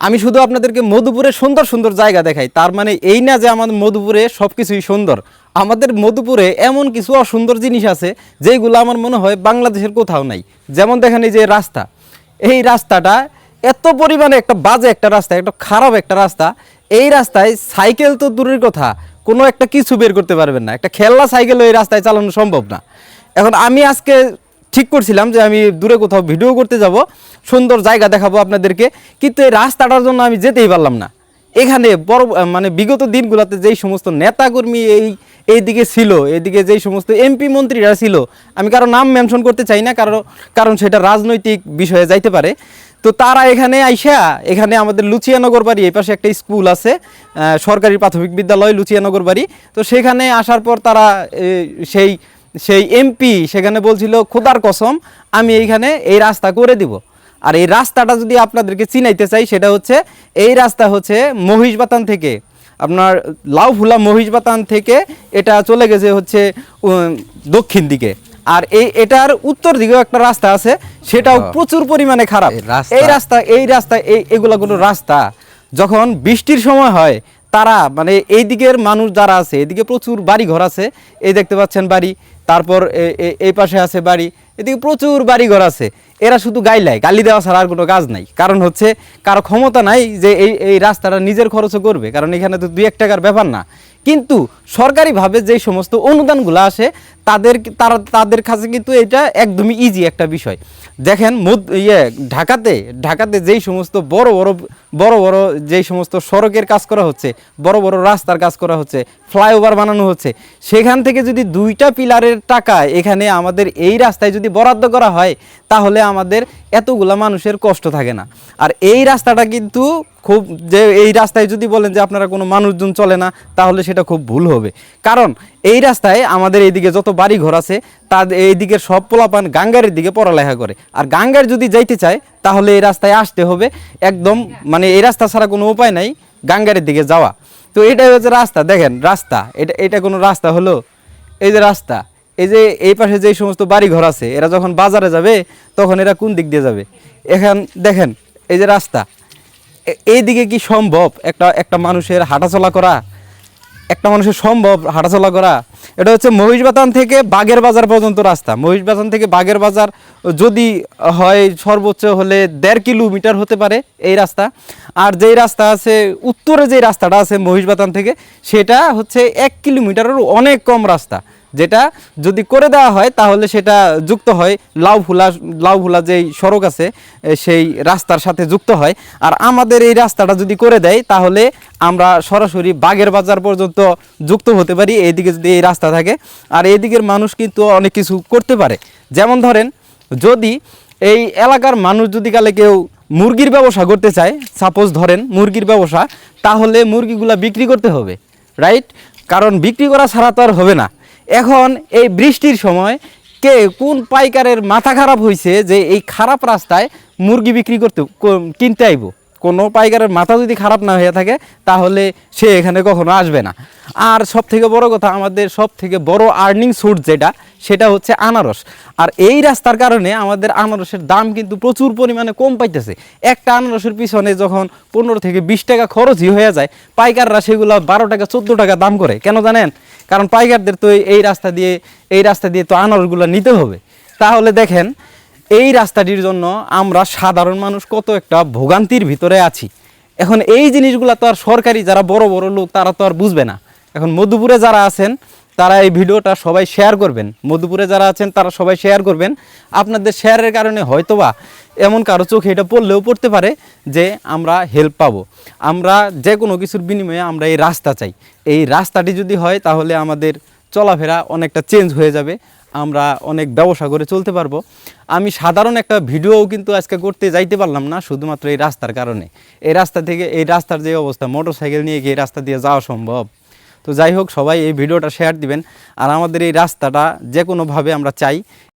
আমি শুধু আপনাদেরকে মধুপুরে সুন্দর সুন্দর জায়গা দেখাই। তার মানে এই না যে আমাদের মধুপুরে সব কিছুই সুন্দর। আমাদের মধুপুরে এমন কিছু অসুন্দর জিনিস আছে যেইগুলো আমার মনে হয় বাংলাদেশের কোথাও নাই। যেমন দেখেন এই যে রাস্তা। এই রাস্তাটা এত পরিমাণে একটা বাজে একটা রাস্তা, একটা খারাপ একটা রাস্তা। এই রাস্তায় সাইকেল তো দূরের কথা, কোনো একটা কিছু বের করতে পারবেন না। একটা খেলনা সাইকেল এই রাস্তায় চালানো সম্ভব না। এখন আমি আজকে ঠিক করছিলাম যে আমি দূরে কোথাও ভিডিও করতে যাব, সুন্দর জায়গা দেখাবো আপনাদেরকে, কিন্তু এই রাস্তাটার জন্য আমি যেতেই পারলাম না। এখানে বড় মানে বিগত দিনগুলোতে যেই সমস্ত নেতাকর্মী এই, এইদিকে ছিল, এইদিকে যেই সমস্ত এমপি মন্ত্রীরা ছিল, আমি কারও নাম মেনশন করতে চাই না কারণ কারণ সেটা রাজনৈতিক বিষয়ে যাইতে পারে। তো তারা এখানে আইসা, এখানে আমাদের লুচিয়ানগর বাড়ি এই পাশে একটা স্কুল আছে সরকারি প্রাথমিক বিদ্যালয় লুচিয়ানগর বাড়ি তো সেখানে আসার পর তারা সেই সেই এমপি সেখানে বলছিল খোদার কসম আমি এইখানে এই রাস্তা করে দিব। আর এই রাস্তাটা যদি আপনাদেরকে চিনাইতে চাই সেটা হচ্ছে এই রাস্তা হচ্ছে মহিষবাতান থেকে। আপনার লাউফুলা মহিষবাতান থেকে এটা চলে গেছে হচ্ছে দক্ষিণ দিকে। আর এই এটার উত্তর দিকেও একটা রাস্তা আছে সেটাও প্রচুর পরিমাণে খারাপ। এই রাস্তা- এই রাস্তা এই এগুলা কোনো রাস্তা। যখন বৃষ্টির সময় হয় তারা মানে এই দিকের মানুষ যারা আছে এদিকে প্রচুর বাড়ি ঘর আছে এই দেখতে পাচ্ছেন বাড়ি। তারপর এই পাশে আছে বাড়ি, এদিকে প্রচুর বাড়িঘর আছে। এরা শুধু গাই গাইলায় গালি দেওয়া ছাড়া আর কোনো কাজ নাই। কারণ হচ্ছে, কারও ক্ষমতা নাই যে এই এই রাস্তাটা নিজের খরচও করবে। কারণ এখানে তো দুই এক টাকার ব্যাপার না। কিন্তু সরকারিভাবে যে সমস্ত অনুদানগুলো আসে, তাদের তারা, তাদের কাছে কিন্তু এটা একদমই ইজি একটা বিষয়। দেখেন ইয়ে ঢাকাতে ঢাকাতে যেই সমস্ত বড় বড় বড় বড় যেই সমস্ত সড়কের কাজ করা হচ্ছে, বড় বড় রাস্তার কাজ করা হচ্ছে, ফ্লাইওভার বানানো হচ্ছে, সেখান থেকে যদি দুইটা পিলারের টাকা এখানে আমাদের এই রাস্তায় যদি বরাদ্দ করা হয় তাহলে আমাদের এতগুলা মানুষের কষ্ট থাকে না। আর এই রাস্তাটা কিন্তু খুব যে এই রাস্তায় যদি বলেন যে আপনারা কোনো মানুষজন চলে না, তাহলে সেটা খুব ভুল হবে। কারণ এই রাস্তায় আমাদের এইদিকে যত বাড়ি ঘর আছে তাদের এইদিকের সব পোলাপান গাঙ্গারের দিকে পড়ালেখা করে। আর গাঙ্গার যদি যাইতে চায়, তাহলে এই রাস্তায় আসতে হবে। একদম মানে এই রাস্তা ছাড়া কোনো উপায় নাই গাঙ্গারের দিকে যাওয়া। তো এটাই হচ্ছে রাস্তা। দেখেন, রাস্তা। এটা এটা কোনো রাস্তা হলো? এই যে রাস্তা। এই যে, এই পাশে যে সমস্ত বাড়ি ঘর আছে, এরা যখন বাজারে যাবে, তখন এরা কোন দিক দিয়ে যাবে? এখান, দেখেন, এই যে রাস্তা। এই দিকে কি সম্ভব? একটা একটা মানুষের হাঁটাচলা করা, একটা মানুষের সম্ভব হাঁটাচলা করা? এটা হচ্ছে মহিষবাতান থেকে বাগের বাজার পর্যন্ত রাস্তা। মহিষবাতান থেকে বাগের বাজার যদি হয়, সর্বোচ্চ হলে দেড় কিলোমিটার হতে পারে এই রাস্তা। আর যেই রাস্তা আছে, উত্তরে যেই রাস্তাটা আছে মহিষবাতান থেকে, সেটা হচ্ছে এক কিলোমিটারেরও অনেক কম রাস্তা। যেটা যদি করে দেওয়া হয়, তাহলে সেটা যুক্ত হয়। লাউফুলা লাউফুলা যেই সড়ক আছে সেই রাস্তার সাথে যুক্ত হয়। আর আমাদের এই রাস্তাটা যদি করে দেয়, তাহলে আমরা সরাসরি বাগের বাজার পর্যন্ত যুক্ত হতে পারি, এইদিকে যদি এই রাস্তা থাকে। আর এইদিকের মানুষ কিন্তু অনেক কিছু করতে পারে। যেমন ধরেন, যদি এই এলাকার মানুষ যদি কালে কেউ মুরগির ব্যবসা করতে চায় সাপোজ ধরেন মুরগির ব্যবসা, তাহলে মুরগিগুলা বিক্রি করতে হবে রাইট কারণ বিক্রি করা ছাড়া তো আর হবে না। এখন এই বৃষ্টির সময় কে কোন পাইকারের মাথা খারাপ হয়েছে যে এই খারাপ রাস্তায় মুরগি বিক্রি করতে কিনতে আইব? কোনো পাইকারের মাথা যদি খারাপ না হয়ে থাকে, তাহলে সে এখানে কখনো আসবে না। আর সব থেকে বড় কথা, আমাদের সব থেকে বড় আর্নিং সোর্স যেটা, সেটা হচ্ছে আনারস। আর এই রাস্তার কারণে আমাদের আনারসের দাম কিন্তু প্রচুর পরিমাণে কম পাইতেছে। একটা আনারসের পিছনে যখন পনেরো থেকে বিশ টাকা খরচই হয়ে যায়, পাইকাররা সেগুলো বারো টাকা, চোদ্দ টাকা দাম করে। কেন জানেন? কারণ পাইকারদের তো এই- রাস্তা দিয়ে এই রাস্তা দিয়ে তো আনারসগুলো নিতে হবে। তাহলে দেখেন এই রাস্তাটির জন্য আমরা সাধারণ মানুষ কত একটা ভোগান্তির ভিতরে আছি। এখন এই জিনিসগুলো তো আর সরকারি যারা বড় বড় লোক, তারা তো আর বুঝবে না। এখন মধুপুরে যারা আছেন, তারা এই ভিডিওটা সবাই শেয়ার করবেন। মধুপুরে যারা আছেন, তারা সবাই শেয়ার করবেন। আপনাদের শেয়ারের কারণে হয়তোবা এমন কারও চোখে এটা পড়লেও পড়তে পারে যে আমরা হেল্প পাবো। আমরা যে কোনো কিছুর বিনিময়ে আমরা এই রাস্তা চাই। এই রাস্তাটি যদি হয়, তাহলে আমাদের চলাফেরা অনেকটা চেঞ্জ হয়ে যাবে, আমরা অনেক ব্যবসা করে চলতে পারব। আমি সাধারণ একটা ভিডিওও কিন্তু আজকে করতে যাইতে পারলাম না, শুধুমাত্র এই রাস্তার কারণে। এই রাস্তা থেকে, এই রাস্তার যে অবস্থা মোটর সাইকেল নিয়ে গিয়ে রাস্তা দিয়ে যাওয়া সম্ভব। তো যাই হোক, সবাই এই ভিডিওটা শেয়ার দিবেন। আর আমাদের এই রাস্তাটা যে কোনোভাবে আমরা চাই।